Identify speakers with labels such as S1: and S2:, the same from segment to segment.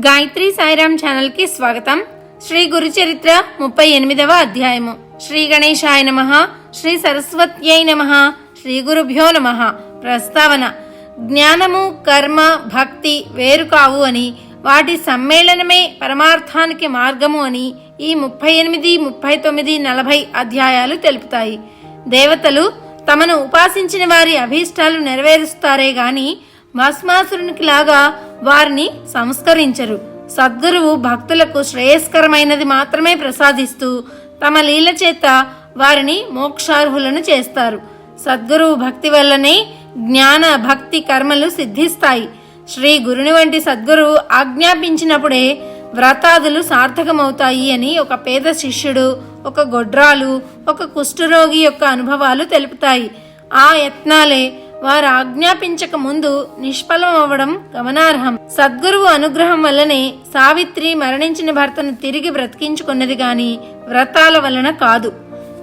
S1: గాయత్రి సాయిరామ్ ఛానల్కి స్వాగతం. శ్రీ గురుచరిత్ర ముప్పై ఎనిమిదవ అధ్యాయము. శ్రీ గణేశాయ నమ. శ్రీ సరస్వత్యై నమ. శ్రీ గురుభ్యో నమ. ప్రస్తావన. జ్ఞానము కర్మ భక్తి వేరు కావు అని వాటి సమ్మేళనమే పరమార్థానికి మార్గము అని ఈ ముప్పై ఎనిమిది ముప్పై తొమ్మిది నలభై అధ్యాయాలు తెలుపుతాయి. దేవతలు తమను ఉపాసించిన వారి అభీష్టాలు నెరవేరుస్తారే గాని భస్మాసురునికి లాగా వారిని సంస్కరించరు. సద్గురువు భక్తులకు శ్రేయస్కరమైనది మాత్రమే ప్రసాదిస్తూ తమ లీల చేత వారిని మోక్షార్హులను చేస్తారు. సద్గురువు భక్తి వల్లనే జ్ఞాన భక్తి కర్మలు సిద్ధిస్తాయి. శ్రీ గురుని వంటి సద్గురువు ఆజ్ఞాపించినప్పుడే వ్రతాదులు సార్థకమవుతాయి అని ఒక పేద శిష్యుడు ఒక గొడ్రాలు ఒక కుష్ఠరోగి యొక్క అనుభవాలు తెలుపుతాయి. ఆ యత్నాలే వారు ఆజ్ఞాపించక ముందు నిష్ఫలం అవ్వడం గమనార్హం. సద్గురువు అనుగ్రహం వల్లనే సావిత్రి మరణించిన భర్తను తిరిగి బ్రతికించుకున్నది గాని వ్రతాల వలన కాదు.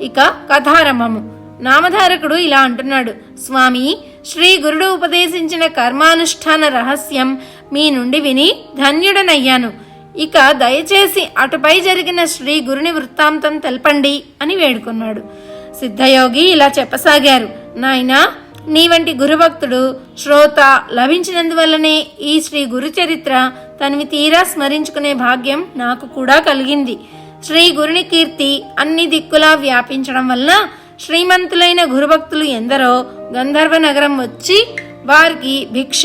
S1: ఇక కథారంభము. నామధారకుడు ఇలా అంటున్నాడు. స్వామి శ్రీ గురుడు ఉపదేశించిన కర్మానుష్ఠాన రహస్యం మీ నుండి విని ధన్యుడనయ్యాను. ఇక దయచేసి అటుపై జరిగిన శ్రీ గురుని వృత్తాంతం తెలపండి అని వేడుకున్నాడు. సిద్ధయోగి ఇలా చెప్పసాగారు. నాయనా నీ వంటి గురుభక్తుడు శ్రోత లభించినందువల్లనే ఈ శ్రీ గురుచరిత్ర తనవి తీరా స్మరించుకునే భాగ్యం నాకు కూడా కలిగింది. శ్రీ గురుని కీర్తి అన్ని దిక్కులా వ్యాపించడం వలన శ్రీమంతులైన గురుభక్తులు ఎందరో గంధర్వ నగరం వచ్చి వారికి భిక్ష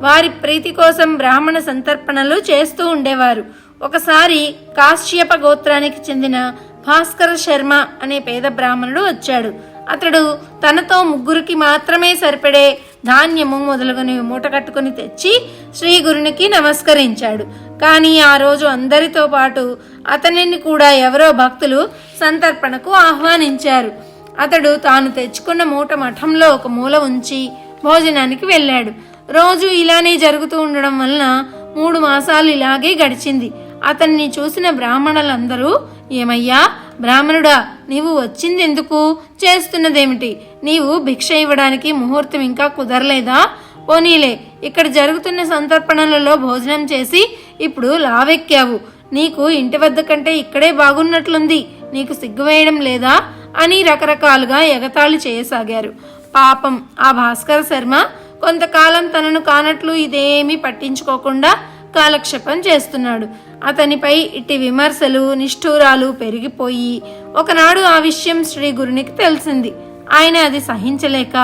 S1: వారి ప్రీతి కోసం బ్రాహ్మణ సంతర్పణలు చేస్తూ ఉండేవారు. ఒకసారి కాశ్యప గోత్రానికి చెందిన భాస్కర శర్మ అనే పేద బ్రాహ్మణుడు వచ్చాడు. అతడు తనతో ముగ్గురికి మాత్రమే సరిపడే ధాన్యము మొదలగునవి మూట కట్టుకుని తెచ్చి శ్రీ గురునికి నమస్కరించాడు. కానీ ఆ రోజు అందరితో పాటు అతనిని కూడా ఎవరో భక్తులు సంతర్పణకు ఆహ్వానించారు. అతడు తాను తెచ్చుకున్న మూట మఠంలో ఒక మూల ఉంచి భోజనానికి వెళ్ళాడు. రోజు ఇలానే జరుగుతూ ఉండడం వలన మూడు మాసాలు ఇలాగే గడిచింది. అతన్ని చూసిన బ్రాహ్మణులందరూ ఏమయ్యా బ్రాహ్మణుడా నీవు వచ్చిందెందుకు? చేస్తున్నదేమిటి? నీవు భిక్ష ఇవ్వడానికి ముహూర్తం ఇంకా కుదరలేదా? పోనీలే ఇక్కడ జరుగుతున్న సంతర్పణలలో భోజనం చేసి ఇప్పుడు లావెక్కావు. నీకు ఇంటి వద్ద కంటే ఇక్కడే బాగున్నట్లుంది. నీకు సిగ్గువేయడం లేదా? అని రకరకాలుగా ఎగతాళి చేయసాగారు. పాపం ఆ భాస్కర శర్మ కొంతకాలం తనను కానట్లు ఇదేమీ పట్టించుకోకుండా కాలక్షేపం చేస్తున్నాడు. అతనిపై ఇట్టి విమర్శలు నిష్ఠూరాలు పెరిగిపోయి ఒకనాడు ఆ విషయం శ్రీ గురునికి తెలిసింది. ఆయన అది సహించలేక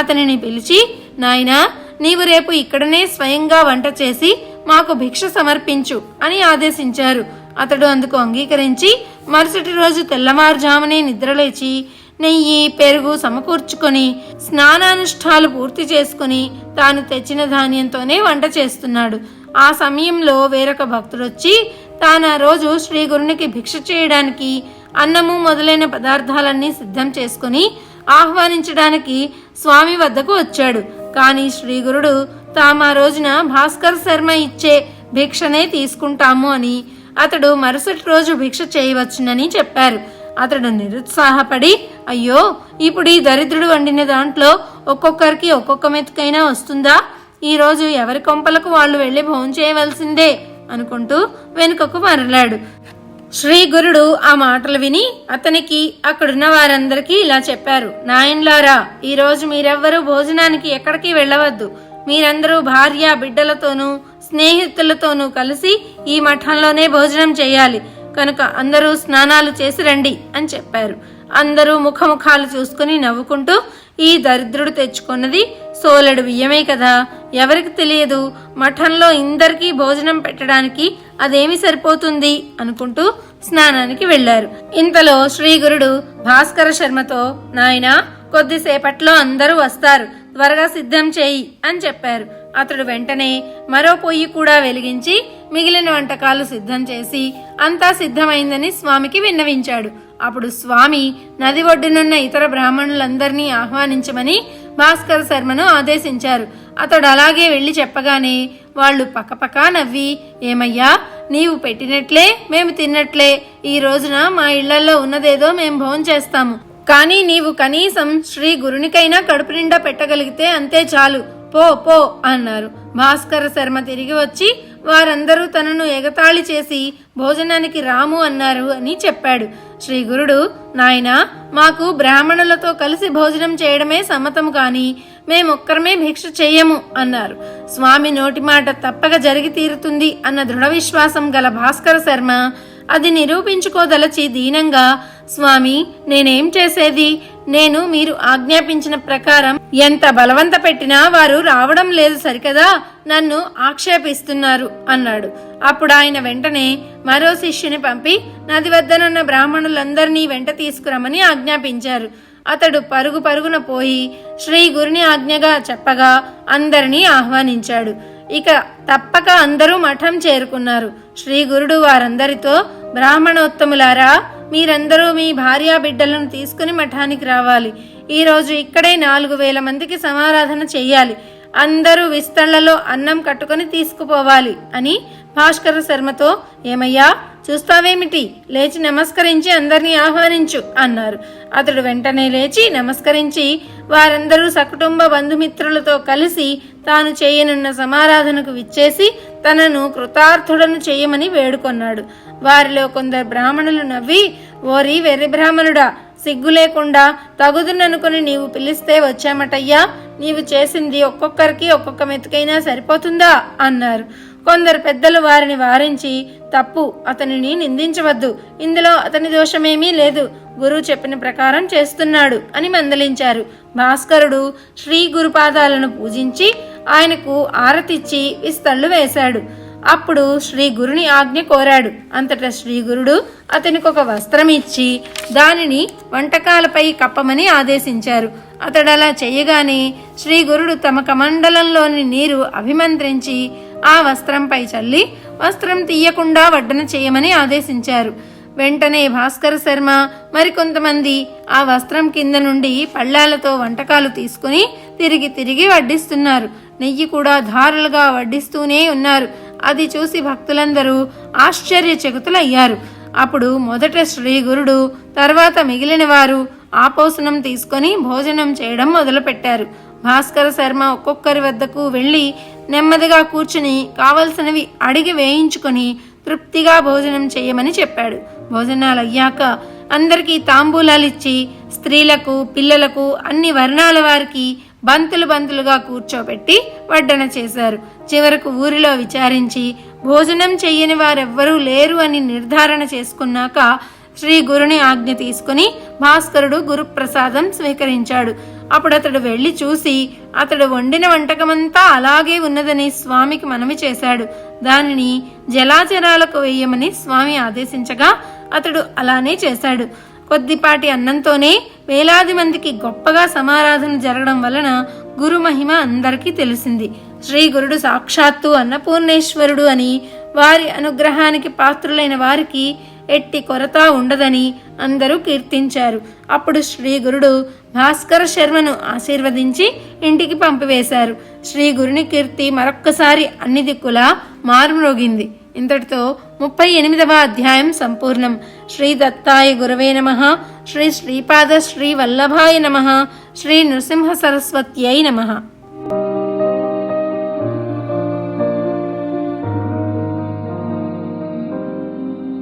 S1: అతనిని పిలిచి నాయనా నీవు రేపు ఇక్కడనే స్వయంగా వంట చేసి మాకు భిక్ష సమర్పించు అని ఆదేశించారు. అతడు అందుకు అంగీకరించి మరుసటి రోజు తెల్లవారుజామునే నిద్రలేచి నెయ్యి పెరుగు సమకూర్చుకొని స్నానానుష్ఠాలు పూర్తి చేసుకుని తాను తెచ్చిన ధాన్యంతోనే వంట చేస్తున్నాడు. ఆ సమయంలో వేరొక భక్తుడొచ్చి తాను ఆ రోజు శ్రీ గురునికి భిక్ష చేయడానికి అన్నము మొదలైన పదార్థాలన్నీ సిద్ధం చేసుకుని ఆహ్వానించడానికి స్వామి వద్దకు వచ్చాడు. కానీ శ్రీ గురుడు తాము ఆ రోజున భాస్కర్ శర్మ ఇచ్చే భిక్షనే తీసుకుంటాము అని అతడు మరుసటి రోజు భిక్ష చేయవచ్చునని చెప్పారు. అతడు నిరుత్సాహపడి అయ్యో ఇప్పుడు ఈ దరిద్రుడు వండిన దాంట్లో ఒక్కొక్కరికి ఒక్కొక్క మెతుకైనా వస్తుందా? ఈరోజు ఎవరి కొంపలకు వాళ్ళు వెళ్ళి భోజనం చేయవలసిందే అనుకుంటూ వెనుకకు మరలాడు. శ్రీ గురుడు ఆ మాటలు విని అతనికి అక్కడున్న వారందరికీ ఇలా చెప్పారు. నాయన్లారా ఈరోజు మీరెవ్వరూ భోజనానికి ఎక్కడికి వెళ్ళవద్దు. మీరందరూ భార్య బిడ్డలతోనూ స్నేహితులతోనూ కలిసి ఈ మఠంలోనే భోజనం చేయాలి. కనుక అందరూ స్నానాలు చేసి రండి అని చెప్పారు. అందరూ ముఖముఖాలు చూసుకుని నవ్వుకుంటూ ఈ దరిద్రుడు తెచ్చుకున్నది సోలెడు బియ్యమే కదా. ఎవరికి తెలియదు మఠంలో ఇందరికీ భోజనం పెట్టడానికి అదేమి సరిపోతుంది అనుకుంటూ స్నానానికి వెళ్ళారు ఇంతలో శ్రీ గురుడు భాస్కర శర్మతో నాయనా కొద్దిసేపట్లో అందరూ వస్తారు త్వరగా సిద్ధం చేయి అని చెప్పారు. అతడు వెంటనే మరో పొయ్యి కూడా వెలిగించి మిగిలిన వంటకాలు సిద్ధం చేసి అంతా సిద్ధమైందని స్వామికి విన్నవించాడు. అప్పుడు స్వామి నది ఒడ్డునున్న ఇతర బ్రాహ్మణులందరినీ ఆహ్వానించమని భాస్కర్ శర్మను ఆదేశించారు. అతడు అలాగే వెళ్ళి చెప్పగానే వాళ్ళు పక్కపక్క నవ్వి ఏమయ్యా నీవు పెట్టినట్లే మేము తిన్నట్లే ఈ రోజున మా ఇళ్ళలో ఉన్నదేదో మేము భోజనం చేస్తాము. కానీ నీవు కనీసం శ్రీ గురునికైనా కడుపు నిండా పెట్టగలిగితే అంతే చాలు. పో పో అన్నారు. భాస్కర శర్మ తిరిగి వచ్చి వారందరూ తనను ఎగతాళి చేసి భోజనానికి రాము అన్నారు అని చెప్పాడు. శ్రీ గురుడు నాయనా మాకు బ్రాహ్మణులతో కలిసి భోజనం చేయడమే సమ్మతము కాని మేమొక్కరమే భిక్ష చెయ్యము అన్నారు. స్వామి నోటి మాట తప్పక జరిగి తీరుతుంది అన్న దృఢ విశ్వాసం గల భాస్కర శర్మ అది నిరూపించుకోదలచి దీనంగా స్వామి నేనేం చేసేది? నేను మీరు ఆజ్ఞాపించిన ప్రకారం ఎంత బలవంత పెట్టినా వారు రావడం లేదు సరికదా? నన్ను ఆక్షేపిస్తున్నారు అన్నాడు. అప్పుడు ఆయన వెంటనే మరో శిష్యుని పంపి నది వద్దనున్న బ్రాహ్మణులందరినీ వెంట తీసుకురమని ఆజ్ఞాపించారు. అతడు పరుగు పరుగున పోయి శ్రీ గురుని ఆజ్ఞగా చెప్పగా అందరినీ ఆహ్వానించాడు. ఇక తప్పక అందరూ మఠం చేరుకున్నారు. శ్రీ గురుడు వారందరితో బ్రాహ్మణోత్తములారా మీరందరూ మీ భార్యా బిడ్డలను తీసుకుని మఠానికి రావాలి. ఈరోజు ఇక్కడే నాలుగు వేల మందికి సమారాధన చెయ్యాలి. అందరూ విస్తళ్ళలో అన్నం కట్టుకొని తీసుకుపోవాలి అని భాస్కర శర్మతో ఏమయ్యా చూస్తావేమిటి? లేచి నమస్కరించి అందరినీ ఆహ్వానించు అన్నారు. అతడు వెంటనే లేచి నమస్కరించి వారందరూ సకుటుంబ బంధుమిత్రులతో కలిసి తాను చేయనున్న సమారాధనకు విచ్చేసి తనను కృతార్థుడను చేయమని వేడుకొన్నాడు. వారిలో కొందరు బ్రాహ్మణులు నవ్వి ఓరి వెర్రి బ్రాహ్మణుడా సిగ్గు లేకుండా తగుదుననుకుని నీవు పిలిస్తే వచ్చామటయ్యా నీవు చేసింది ఒక్కొక్కరికి ఒక్కొక్క మెతుకైనా సరిపోతుందా? అన్నారు. కొందరు పెద్దలు వారిని వారించి తప్పు అతనిని నిందించవద్దు ఇందులో అతని దోషమేమీ లేదు గురువు చెప్పిన ప్రకారం చేస్తున్నాడు అని మందలించారు. భాస్కరుడు శ్రీ గురుపాదాలను పూజించి ఆయనకు ఆరతిచ్చి విస్తళ్ళు వేశాడు. అప్పుడు శ్రీ గురుని ఆజ్ఞ కోరాడు. అంతటా శ్రీ గురుడు అతనికి ఒక వస్త్రం ఇచ్చి దానిని వంటకాలపై కప్పమని ఆదేశించారు. అతడు అలా చేయగానే శ్రీ గురుడు తమ కమండలంలోని నీరు అభిమంత్రించి ఆ వస్త్రంపై చల్లి వస్త్రం తీయకుండా వడ్డన చేయమని ఆదేశించారు. వెంటనే భాస్కర శర్మ మరికొంతమంది ఆ వస్త్రం కింద నుండి పళ్ళాలతో వంటకాలు తీసుకుని తిరిగి తిరిగి వడ్డిస్తున్నారు. నెయ్యి కూడా ధారలుగా వడ్డిస్తూనే ఉన్నారు. అది చూసి భక్తులందరూ ఆశ్చర్యచకితులయ్యారు. అప్పుడు మొదట శ్రీగురుడు తర్వాత మిగిలిన వారు ఆపోసనం తీసుకొని భోజనం చేయడం మొదలుపెట్టారు. భాస్కర శర్మ ఒక్కొక్కరి వద్దకు వెళ్ళి నెమ్మదిగా కూర్చుని కావలసినవి అడిగి వేయించుకొని తృప్తిగా భోజనం చేయమని చెప్పాడు. భోజనాలు అయ్యాక అందరికీ తాంబూలాలిచ్చి స్త్రీలకు పిల్లలకు అన్ని వర్ణాల వారికి బంతులు బంతులుగా కూర్చోబెట్టి వడ్డన చేశారు. చివరకు ఊరిలో విచారించి భోజనం చెయ్యని వారెవ్వరూ లేరు అని నిర్ధారణ చేసుకున్నాక శ్రీ గురుని ఆజ్ఞ తీసుకుని భాస్కరుడు గురుప్రసాదం స్వీకరించాడు. అప్పుడు అతడు వెళ్ళి చూసి అతడు వండిన వంటకమంతా అలాగే ఉన్నదని స్వామికి మనవి చేశాడు. దానిని జలాచరాలకు వేయమని స్వామి ఆదేశించగా అతడు అలానే చేశాడు. కొద్దిపాటి అన్నంతోనే వేలాది మందికి గొప్పగా సమారాధన జరగడం వలన గురు మహిమ అందరికీ తెలిసింది. శ్రీ గురుడు సాక్షాత్తు అన్నపూర్ణేశ్వరుడు అని వారి అనుగ్రహానికి పాత్రులైన వారికి ఎట్టి కొరత ఉండదని అందరూ కీర్తించారు. అప్పుడు శ్రీ గురుడు భాస్కర శర్మను ఆశీర్వదించి ఇంటికి పంపివేశారు. శ్రీ గురుని కీర్తి మరొక్కసారి అన్ని దిక్కులా మారుమ్రోగింది. ఇంతటితో ముప్పై ఎనిమిదవ అధ్యాయం సంపూర్ణం. శ్రీ దత్తాయ గురవే నమ. శ్రీ శ్రీపాద శ్రీ వల్లభాయ నమ. శ్రీ నృసింహ సరస్వత్యై నమ.